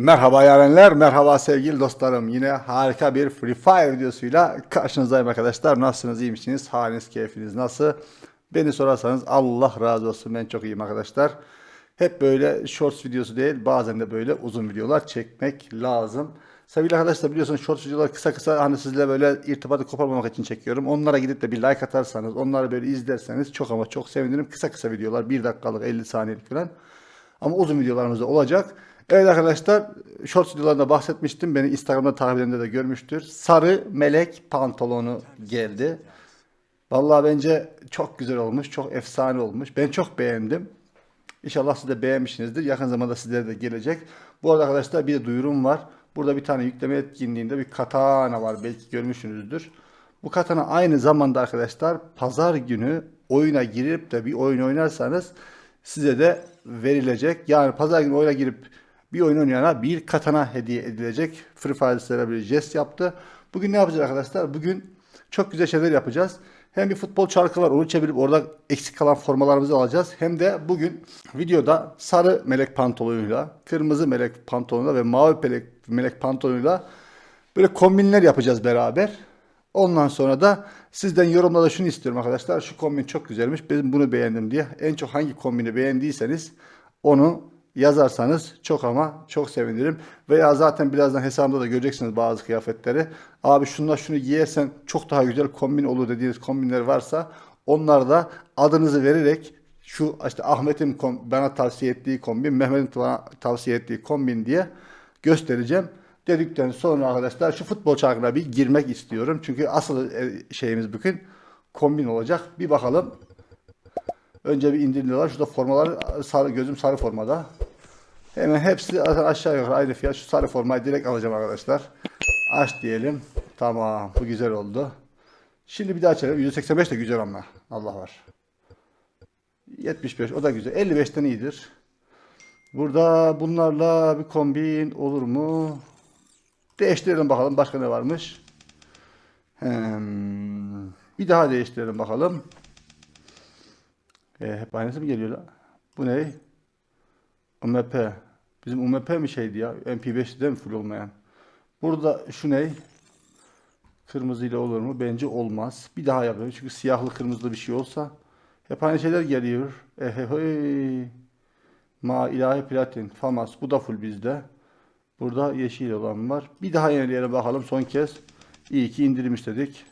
Merhaba yarenler, merhaba sevgili dostlarım. Yine harika bir Free Fire videosuyla karşınızdayım arkadaşlar. Nasılsınız, iyi misiniz? Haliniz, keyfiniz nasıl? Beni sorarsanız Allah razı olsun ben çok iyiyim arkadaşlar. Hep böyle shorts videosu değil, bazen de böyle uzun videolar çekmek lazım. Sevgili arkadaşlar biliyorsunuz shorts videolar kısa kısa hani sizle böyle irtibatı koparmamak için çekiyorum. Onlara gidip de bir like atarsanız, onları böyle izlerseniz çok ama çok sevinirim. Kısa kısa videolar, 1 dakikalık, 50 saniyelik falan. Ama uzun videolarımız da olacak. Evet arkadaşlar, short videolarında bahsetmiştim. Beni Instagram'da takip edenler de görmüştür. Sarı melek pantolonu geldi. Vallahi bence çok güzel olmuş, çok efsane olmuş. Ben çok beğendim. İnşallah siz de beğenmişsinizdir. Yakın zamanda sizlere de gelecek. Bu arada arkadaşlar bir de duyurum var. Burada bir tane yükleme etkinliğinde bir katana var. Belki görmüşsünüzdür. Bu katana aynı zamanda arkadaşlar pazar günü oyuna girip de bir oyun oynarsanız size de verilecek. Yani pazar günü oyuna girip bir oyun oynayana bir katana hediye edilecek. Free Fire'da bir jest yaptı. Bugün ne yapacağız arkadaşlar? Bugün çok güzel şeyler yapacağız. Hem bir futbol çarkı var onu çevirip orada eksik kalan formalarımızı alacağız. Hem de bugün videoda sarı melek pantolonuyla, kırmızı melek pantolonuyla ve mavi melek, melek pantolonuyla böyle kombinler yapacağız beraber. Ondan sonra da sizden yorumlarda şunu istiyorum arkadaşlar. Şu kombin çok güzelmiş. Ben bunu beğendim diye. En çok hangi kombini beğendiyseniz onu yazarsanız çok ama çok sevinirim. Veya zaten birazdan hesabımda da göreceksiniz bazı kıyafetleri. Abi şunla şunu giyersen çok daha güzel kombin olur dediğiniz kombinler varsa onlar da adınızı vererek şu işte Ahmet'in bana tavsiye ettiği kombin, Mehmet'in bana tavsiye ettiği kombin diye göstereceğim. Dedikten sonra arkadaşlar şu futbol çarkına bir girmek istiyorum. Çünkü asıl e, şeyimiz bugün kombin olacak. Bir bakalım. Önce bir indiriliyorlar. Şurada formalar sarı gözüm sarı formada. Hemen hepsi aşağı yukarı aynı fiyat. Şu sarı formayı direkt alacağım arkadaşlar. Aç diyelim. Tamam. Bu güzel oldu. Şimdi bir daha açalım. 185 de güzel ama. Allah var. 75 o da güzel. 55'ten iyidir. Burada bunlarla bir kombin olur mu? Değiştirelim bakalım başka ne varmış. Hmm. Bir daha değiştirelim bakalım. E, hep aynısı mı geliyor la? Bu ne? UMP. Bizim UMP mi şeydi ya? MP5'de mi full olmayan? Burada şu ne? Kırmızı ile olur mu? Bence olmaz. Bir daha yapalım. Çünkü siyahlı kırmızılı bir şey olsa hep aynı şeyler geliyor. Ehehey. Ma ilahi platin. Famas. Bu da full bizde. Burada yeşil olan var. Bir daha yenileyelim bakalım son kez. İyi ki indirim istedik.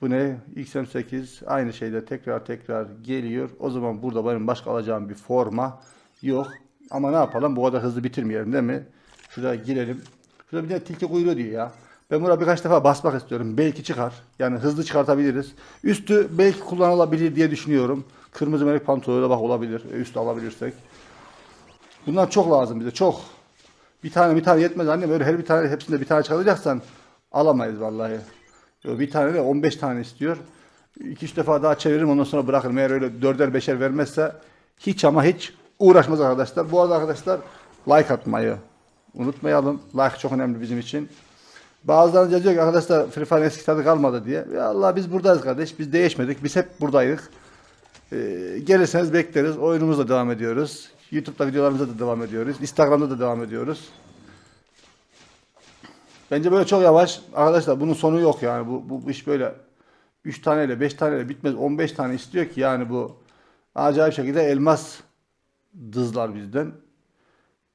Bu ne? XM8 aynı şeyde tekrar tekrar geliyor. O zaman burada benim başka alacağım bir forma yok. Ama ne yapalım? Bu kadar hızlı bitirmeyelim değil mi? Şuraya girelim. Şurada bir de tilki kuyruğu diyor ya. Ben buna birkaç defa basmak istiyorum. Belki çıkar. Yani hızlı çıkartabiliriz. Üstü belki kullanılabilir diye düşünüyorum. Kırmızı melek pantolonuyla bak olabilir. E, Üstü alabilirsek. Bunlar çok lazım bize. Çok. Bir tane bir tane yetmez annem. Öyle her bir tane hepsinde bir tane çıkaracaksan alamayız vallahi. Bir tane de 15 tane istiyor. 2-3 defa daha çeviririm ondan sonra bırakırım. Eğer öyle 4'er 5'er vermezse hiç ama hiç uğraşmaz arkadaşlar. Bu arada arkadaşlar like atmayı unutmayalım. Like çok önemli bizim için. Bazıları yazıyor ki arkadaşlar Free Fire eski tadı kalmadı diye. Ya Allah biz buradayız kardeş. Biz değişmedik. Biz hep buradaydık. Ee, gelirseniz bekleriz. Oyunumuzla devam ediyoruz. YouTube'da videolarımıza da devam ediyoruz. Instagram'da da devam ediyoruz. Bence böyle çok yavaş. Arkadaşlar bunun sonu yok yani. Bu, bu, bu iş böyle 3 taneyle 5 taneyle bitmez. 15 tane istiyor ki yani bu acayip şekilde elmas dızlar bizden.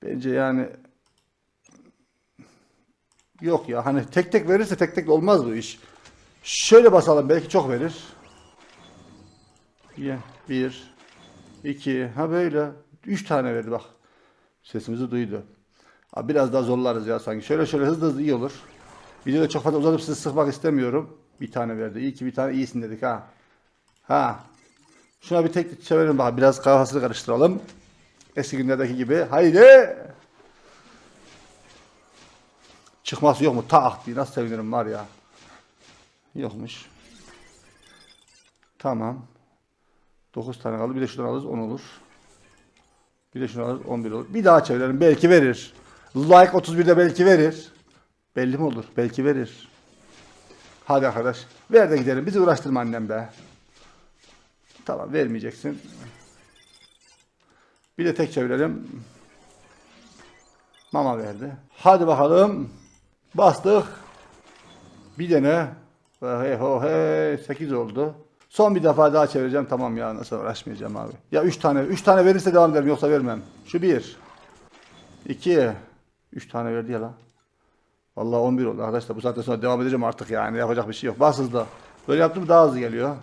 Bence yani yok ya hani tek tek verirse tek tek olmaz bu iş. Şöyle basalım belki çok verir. Bir, iki, ha böyle. Üç tane verdi bak. Sesimizi duydu. Abi biraz daha zorlarız ya sanki. Şöyle şöyle hızlı hızlı iyi olur. Videoda çok fazla uzatıp sizi sıkmak istemiyorum. Bir tane verdi. İyi ki bir tane iyisin dedik ha. Ha. Şuna bir tek çevirelim bak. Biraz kafasını karıştıralım. Eski günlerdeki gibi. Haydi. Çıkması yok mu? Tak diye nasıl sevinirim var ya. Yokmuş. Tamam. 9 tane kaldı. Bir de şuradan alırız 10 olur. Bir de şunu alırız 11 olur. Bir daha çevirelim. Belki verir. Like 31'de belki verir. Belli mi olur? Belki verir. Hadi arkadaş. Ver de gidelim. Bizi uğraştırma annem be. Tamam vermeyeceksin. Bir de tek çevirelim. Mama verdi. Hadi bakalım. Bastık. Bir tane. Hey ho hey 8 oldu. Son bir defa daha çevireceğim. Tamam ya nasıl uğraşmayacağım abi. Ya 3 tane. 3 tane verirse devam ederim yoksa vermem. Şu 1. 2. 3 tane verdi ya lan. Vallahi 11 oldu arkadaşlar. Bu saatten sonra devam edeceğim artık yani. Yapacak bir şey yok. Bas hızlı. Böyle yaptım daha hızlı geliyor.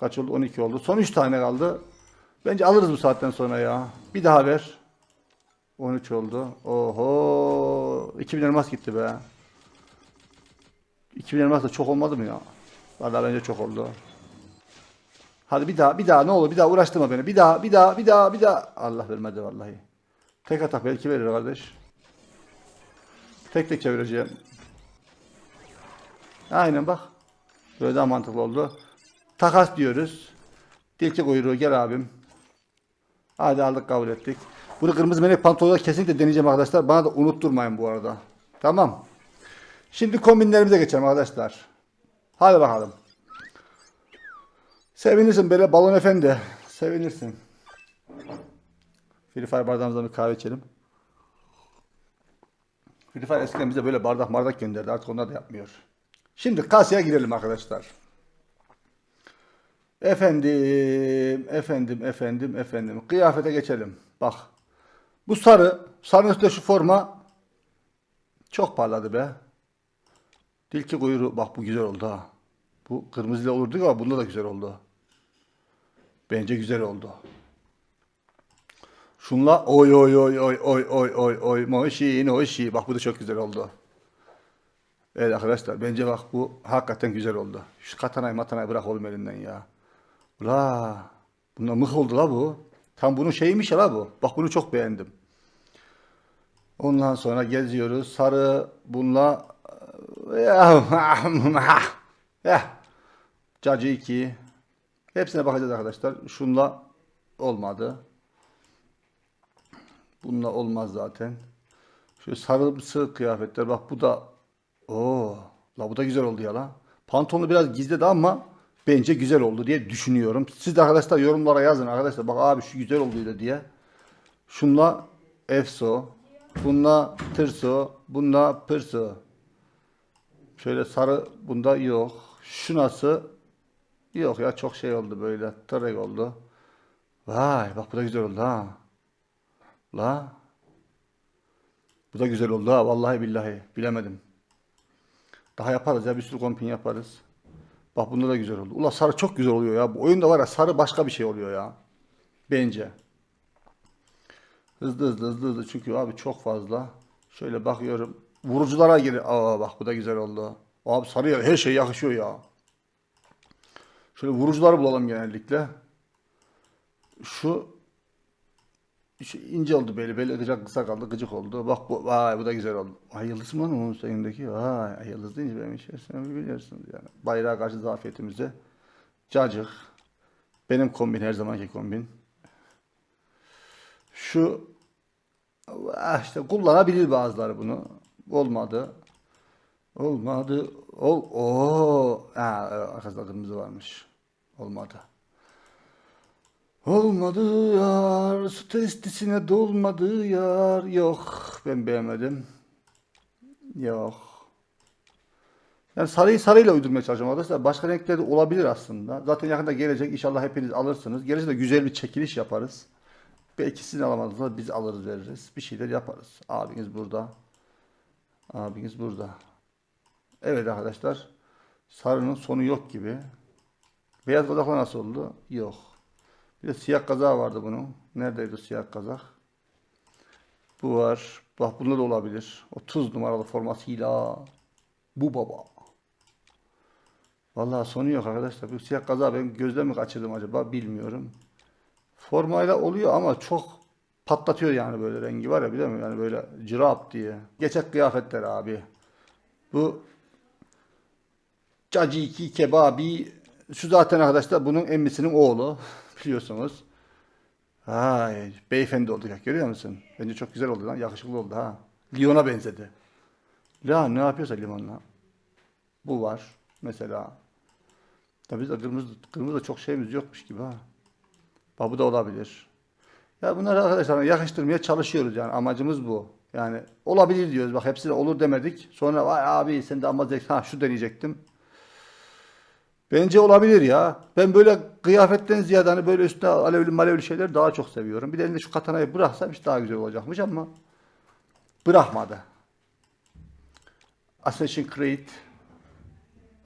Kaç oldu? 12 oldu. Son 3 tane kaldı. Bence alırız bu saatten sonra ya. Bir daha ver. 13 oldu. Oho. 2000 elmas gitti be. 2000 elmas da çok olmadı mı ya? Vallahi bence çok oldu. Hadi bir daha bir daha ne olur bir daha uğraştırma beni. Bir daha bir daha bir daha bir daha. Allah vermedi vallahi. Tek atak belki verir kardeş. Tek tek çevireceğim. Aynen bak. Böyle daha mantıklı oldu. Takas diyoruz. Tilki kuyruğu gel abim. Hadi aldık kabul ettik. Bunu kırmızı melek pantolonla kesinlikle deneyeceğim arkadaşlar. Bana da unutturmayın bu arada. Tamam. Şimdi kombinlerimize geçelim arkadaşlar. Hadi bakalım. Sevinirsin böyle balon efendi. Sevinirsin. Free Fire bardağımızdan bir kahve içelim. Free Fire eskiden bize böyle bardak bardak gönderdi. Artık onlar da yapmıyor. Şimdi kasaya girelim arkadaşlar. Efendim, efendim, efendim, efendim. Kıyafete geçelim. Bak. Bu sarı, sarının üstte şu forma çok parladı be. Tilki kuyruğu, bak bu güzel oldu ha. Bu kırmızıyla olurdu ama bunda da güzel oldu. Bence güzel oldu. Şunla oy oy oy oy oy oy oy oy moşi noşi. Bak bu da çok güzel oldu. Evet arkadaşlar bence bak bu hakikaten güzel oldu. Şu katanayı matanayı bırak oğlum elinden ya. Ula bunda mıh oldu la bu. Tam bunun şeyiymiş ya la bu. Bak bunu çok beğendim. Ondan sonra geziyoruz. Sarı bununla ya Cacı 2 Hepsine bakacağız arkadaşlar. Şunla olmadı. Bununla olmaz zaten. Şu sarımsı kıyafetler bak bu da Oo, la bu da güzel oldu ya la. Pantolonu biraz gizledi ama bence güzel oldu diye düşünüyorum. Siz de arkadaşlar yorumlara yazın arkadaşlar. Bak abi şu güzel olduydu diye. Şunla Efso, bununla Tırso, bununla Pırso. Şöyle sarı bunda yok. Şu nasıl? Yok ya çok şey oldu böyle. Tırek oldu. Vay bak bu da güzel oldu ha. La. Bu da güzel oldu ha. Vallahi billahi. Bilemedim. Daha yaparız ya bir sürü kombin yaparız. Bak bunda da güzel oldu. Ula sarı çok güzel oluyor ya. Bu oyunda var ya sarı başka bir şey oluyor ya. Bence. Hızlı hızlı hızlı hızlı çünkü abi çok fazla. Şöyle bakıyorum. Vuruculara gir. Aa bak bu da güzel oldu. Abi sarıya her şey yakışıyor ya. Şöyle vurucuları bulalım genellikle. Şu ince oldu böyle böyle gıcık kısa kaldı gıcık oldu. Bak bu vay bu da güzel oldu. Ay yıldız mı lan onun üstündeki? Vay ay yıldız deyince benim işe sen biliyorsunuz yani. Bayrağa karşı zafiyetimizi. Cacık. Benim kombin her zamanki kombin. Şu işte kullanabilir bazıları bunu. Olmadı. Olmadı. Ol o ha arkasında kırmızı varmış. Olmadı. Olmadı yar, su testisine dolmadı yar. Yok, ben beğenmedim. Yok. Yani sarıyı sarıyla uydurmaya çalışıyorum arkadaşlar. Başka renkleri olabilir aslında. Zaten yakında gelecek. İnşallah hepiniz alırsınız. Gelince de güzel bir çekiliş yaparız. Belki sizin alamadığınızda biz alırız veririz. Bir şeyler yaparız. Abiniz burada. Abiniz burada. Evet arkadaşlar. Sarının sonu yok gibi. Beyaz kazakla nasıl oldu? Yok. Bir de siyah kazak vardı bunun. Neredeydi siyah kazak? Bu var. Bak bunda da olabilir. 30 numaralı formasıyla. Bu baba. Vallahi sonu yok arkadaşlar. Bu siyah kazak ben gözden mi kaçırdım acaba bilmiyorum. Formayla oluyor ama çok patlatıyor yani böyle rengi var ya biliyor musun? Yani böyle cırap diye. Geçek kıyafetler abi. Bu Caciki kebabi şu zaten arkadaşlar bunun emmisinin oğlu biliyorsunuz. Hay beyefendi oldu ya görüyor musun? Bence çok güzel oldu lan yakışıklı oldu ha. Lyon'a benzedi. Ya ne yapıyorsa limonla. Bu var mesela. Tabii bizde kırmızı, kırmızı çok şeyimiz yokmuş gibi ha. Bak bu da olabilir. Ya bunları arkadaşlar yakıştırmaya çalışıyoruz yani amacımız bu. Yani olabilir diyoruz. Bak hepsine olur demedik. Sonra vay abi sen de ama ha şu deneyecektim. Bence olabilir ya. Ben böyle kıyafetten ziyade hani böyle üstüne alevli malevli şeyler daha çok seviyorum. Bir de elinde şu katanayı bıraksam hiç daha güzel olacakmış ama bırakmadı. Assassin's Creed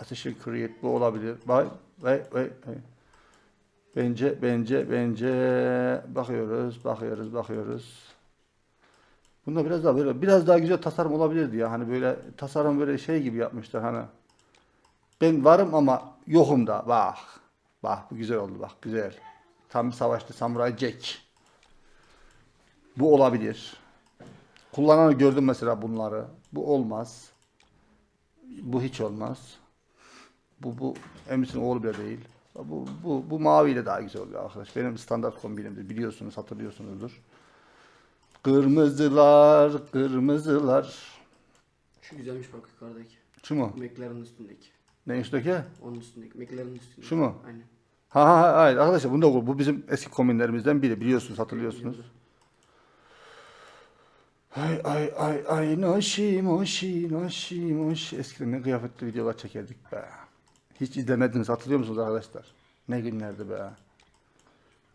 Assassin's Creed bu olabilir. Vay vay vay. Bence bence bence bakıyoruz bakıyoruz bakıyoruz. Bunda biraz daha böyle biraz daha güzel tasarım olabilirdi ya. Hani böyle tasarım böyle şey gibi yapmışlar hani. Ben varım ama yokum da. Bak. Bak bu güzel oldu bak güzel. Tam savaşta Samuray Jack. Bu olabilir. Kullananı gördüm mesela bunları. Bu olmaz. Bu hiç olmaz. Bu bu Emis'in oğlu bile değil. Bu bu bu maviyle daha güzel oluyor arkadaş. Benim standart kombinimdir. Biliyorsunuz, hatırlıyorsunuzdur. Kırmızılar, kırmızılar. Şu güzelmiş bak yukarıdaki. Şu mu? McLaren'ın üstündeki. Ne üstteki? Onun üstündeki. McLaren'ın üstündeki. Şu mu? Aynen. Ha ha ha hayır arkadaşlar bunu da bu bizim eski kombinlerimizden biri biliyorsunuz hatırlıyorsunuz. Ay ay ay ay noşi moşi noşi moşi eskiden ne kıyafetli videolar çekerdik be. Hiç izlemediniz hatırlıyor musunuz arkadaşlar? Ne günlerdi be.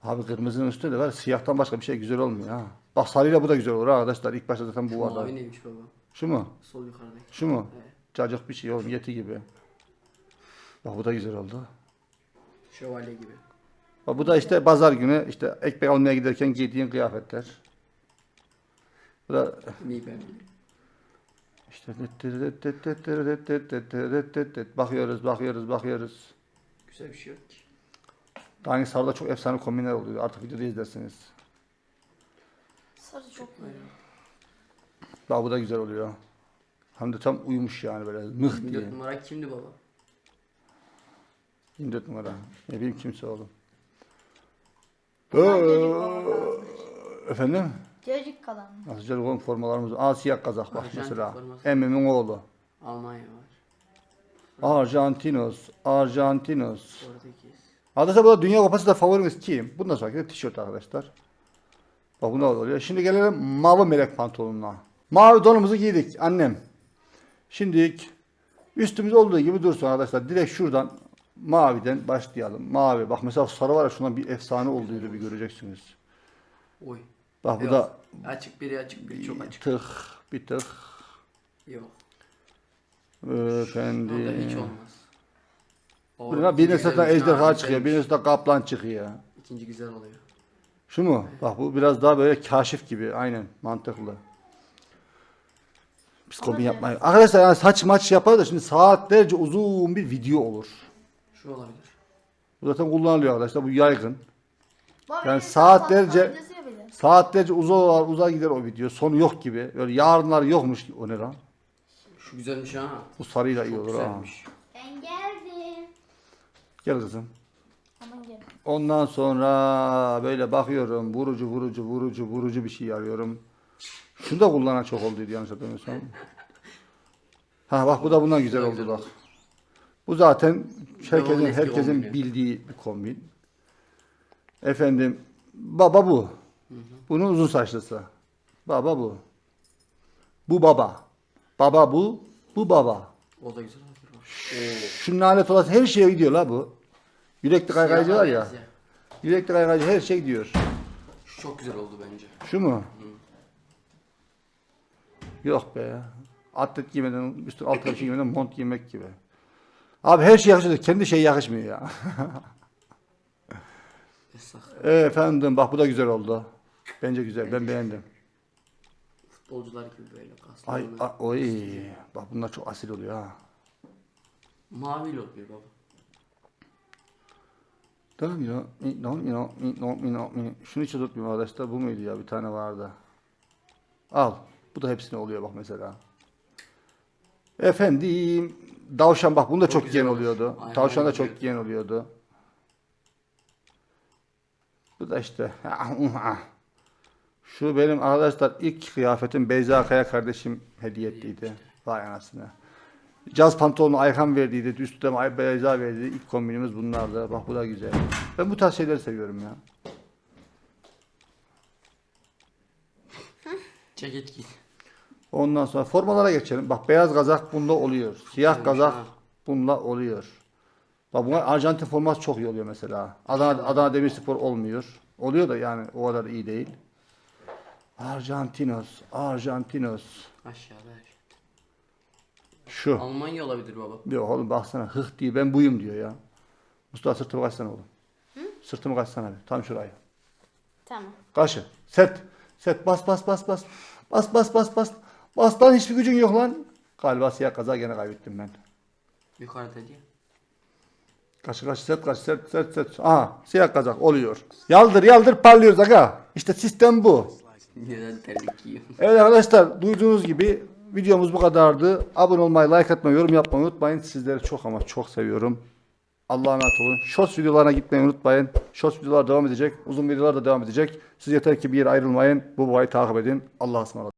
Abi kırmızının üstünde de var siyahtan başka bir şey güzel olmuyor ha. Bak sarıyla bu da güzel olur arkadaşlar. İlk başta zaten bu vardı. mavi neymiş baba? Şu mu? Sol yukarıdaki. Şu mu? Evet. Cacık bir şey oğlum yeti gibi. Bak bu da güzel oldu. Şövalye gibi. Bak bu da işte pazar günü işte ekmek almaya giderken giydiğin kıyafetler. Bu da ben bileyim. işte bakıyoruz, bakıyoruz, bakıyoruz. Güzel bir şey yok ki. Daha sarıda çok efsane kombinler oluyor. Artık videoda izlersiniz. Sarı çok. Aynen. Bak bu da güzel oluyor. Hem de tam uyumuş yani böyle mıh diye. 24 numara kimdi baba? 24 numara. Ne bileyim kimse oğlum. Bunlar Ee, çocuk formalarımız. Efendim? Çocuk kalan. Nasıl çocuk oğlum formalarımız? Aa siyah kazak bak Arjantin mesela. forması. Emmimin oğlu. Almanya var. Arjantinos. Arjantinos. Portekiz. Arkadaşlar bu da Dünya Kupası da favorimiz kim? Bundan sonraki de tişört arkadaşlar. Bak bu ne oluyor? Şimdi gelelim mavi melek pantolonuna. Mavi donumuzu giydik annem. Şimdi üstümüz olduğu gibi dursun arkadaşlar. Direkt şuradan maviden başlayalım. Mavi. Bak mesela sarı var ya şuna bir efsane olduğunu bir göreceksiniz. Oy. Bak bu Yok. da Açık biri açık biri çok bir açık. tık bir tık. Yok. Efendim. Onda hiç olmaz. O Burada ikinci birine zaten güzelmiş. ejderha Ha, çıkıyor. güzelmiş. Birine de kaplan çıkıyor. İkinci güzel oluyor. Şu mu? Bak bu biraz daha böyle kaşif gibi. Aynen mantıklı. Biz kombin yapmayı. Arkadaşlar yani saç maç yaparız da şimdi saatlerce uzun bir video olur. Şu olabilir. Bu zaten kullanılıyor arkadaşlar. Bu yaygın. Baba Yani benim saatlerce- bile. Saatlerce uzar uzar gider o video. Sonu yok gibi. Böyle yarınlar yokmuş. O ne lan? Şu güzelmiş ha. Bu sarıyla iyi Çok olur ha. güzelmiş. Ben geldim. Gel kızım. Aman gel. Ondan sonra böyle bakıyorum. Vurucu vurucu vurucu vurucu bir şey arıyorum. Şunu da kullanan çok oldu yanlış hatırlamıyorsam. Ha bak bu da bundan güzel oldu bak. Bu zaten herkesin herkesin bildiği bir kombin. Efendim baba bu. Bunun uzun saçlısı. Baba bu. Bu baba. Baba bu. Bu baba. O da güzel. Şunun alet olası her şeye gidiyor la bu. Yürekli kaykaycı var ya. Yürekli kaykaycı her şey gidiyor. Şu çok güzel oldu bence. Şu mu? Yok be. Atlet giymeden, bir şey giymeden mont giymek gibi. Abi her şey yakışıyor. Kendi şey yakışmıyor ya. Efendim bak bu da güzel oldu. Bence güzel. Ben beğendim. Futbolcular gibi böyle kaslı. Ay, ay oy. Bak bunlar çok asil oluyor ha. Maviyle oluyor baba. Tamam ya. mi, no, mi. Şunu hiç tutmuyorum arkadaşlar. Bu muydu ya? Bir tane vardı. Al. Bu da hepsine oluyor bak mesela. Efendim. Davşan bak bunda Çok çok giyen olur. oluyordu. Aynen, Tavşan da çok giyen oluyordu. Bu da işte. Şu benim arkadaşlar ilk kıyafetim Beyza Kaya kardeşim hediye ettiydi. Vay anasını. Caz pantolonu Ayhan verdiydi. Üstüne Beyza verdiydi. İlk kombinimiz bunlardı. Bak bu da güzel. Ben bu tarz şeyleri seviyorum ya. Ceket giy. Ondan sonra formalara geçelim. Bak beyaz kazak bunda oluyor. Siyah Güzelmiş kazak ha. bunda oluyor. Bak buna Arjantin forması çok iyi oluyor mesela. Adana, Adana Demirspor olmuyor. Oluyor da yani o kadar iyi değil. Arjantinos, Arjantinos. Aşağıda aşağı. Şu. Almanya olabilir baba. Yok oğlum baksana hıh diye ben buyum diyor ya. Mustafa sırtımı kaçsana oğlum. Sırtımı kaçsana bir. Tam şurayı. Tamam. Kaşı. Sert. Sert. Bas bas bas bas. Bas bas bas bas. Bas lan hiçbir gücün yok lan. Galiba siyah kaza gene kaybettim ben. Yukarıda diye. Kaşı kaşı sert kaşı sert sert sert. Aha siyah kazak oluyor. Yaldır yaldır parlıyoruz aga. İşte sistem bu. Neden terlik giyiyor? Evet arkadaşlar duyduğunuz gibi videomuz bu kadardı. Abone olmayı, like atmayı, yorum yapmayı unutmayın. Sizleri çok ama çok seviyorum. Allah'a emanet olun. Shorts videolarına gitmeyi unutmayın. Shorts videolar devam edecek. Uzun videolar da devam edecek. Siz yeter ki bir yere ayrılmayın. Bu babayı takip edin. Allah'a ısmarladık.